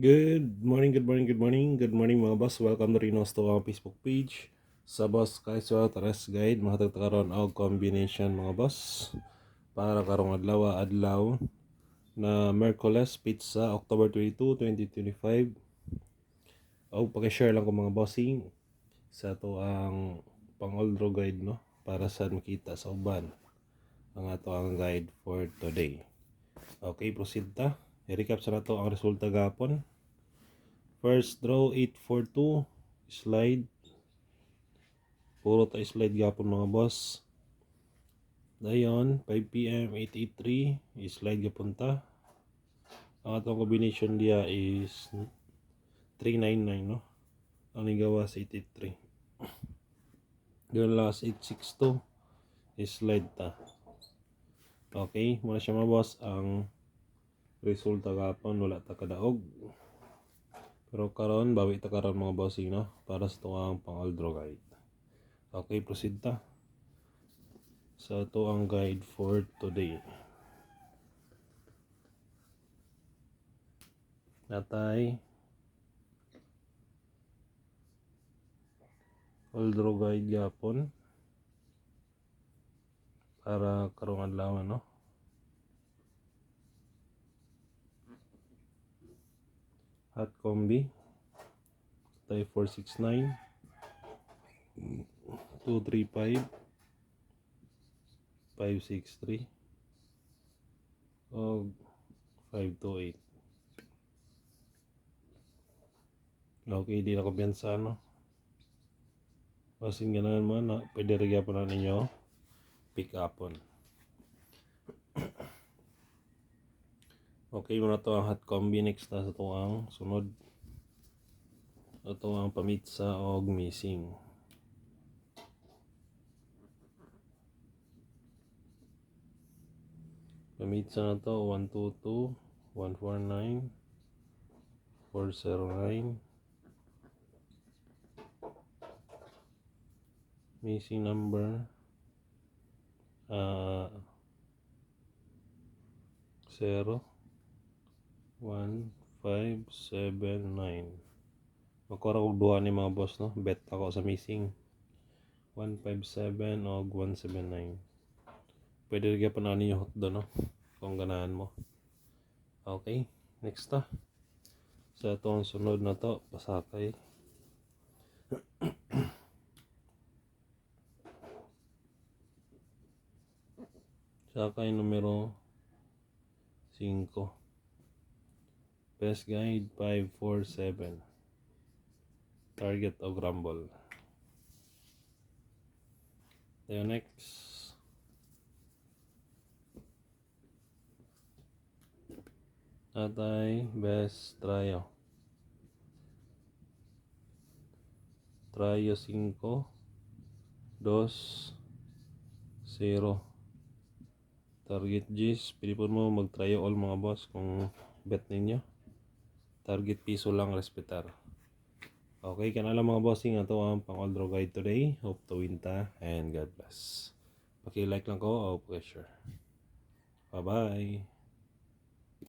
Good morning, good morning, good morning, good morning mga boss. Welcome to Rino's to ang Facebook page. Sa boss Kaiswa Taras Guide, mga tagtakaroon og combination mga boss. Para karong adlaw adlaw na Mercoles Pizza October 22, 2025. O paki-share lang ko mga bossing sa to ang pang oldro guide no para sa makita sa uban ang ato ang guide for today. Okay, proceed ta. I-recap sa nato ang resulta gapon. First draw 842 slide. Puro ta slide gapon mga boss. Dayon 5 PM 883 slide gapon ta. Ang atong combination dia is 399 no. Ang nigawa sa 883. Yung last 862 slide ta. Okay, muna siya mga boss ang resulta gapon wala ta kadaog pero karon bawi ta karon mga bossing no? Para sa tuwang pang aldro guide. Okay proceed ta. Sa to ang guide for today. Natay. Aldro guide gapon para karong adlaw no hot combi. Tayo 469 235 563 o 528 okay di na kumpiyansa no? Basin ganahan mo na pwede rin po na ninyo. Pick upon Okay, muna to ang hot combi next na sa to ang sunod. Ito ang pamitsa o missing. Pamitsa na to 122 149 409 missing number uh, 0 1579 Magkora kog duha ni mga boss no? Bet ako sa missing. 157 o 179 pwede rin pa na ninyo hot do no? Kung ganahan mo. Okay next ta. Sa itong sunod na to pasakay. Sakay numero 5 Best Guide 547 Target of Rumble. Tayo next. Natay Best Tryo Tryo 5 2 0 Target G's Pili po mo mag-tryo all mga boss kung bet ninyo target piso lang respetar. Okay kana lang mga bossing ato ang pang all draw guide today. Hope to win ta and God bless. Paki like lang ko o pressure bye bye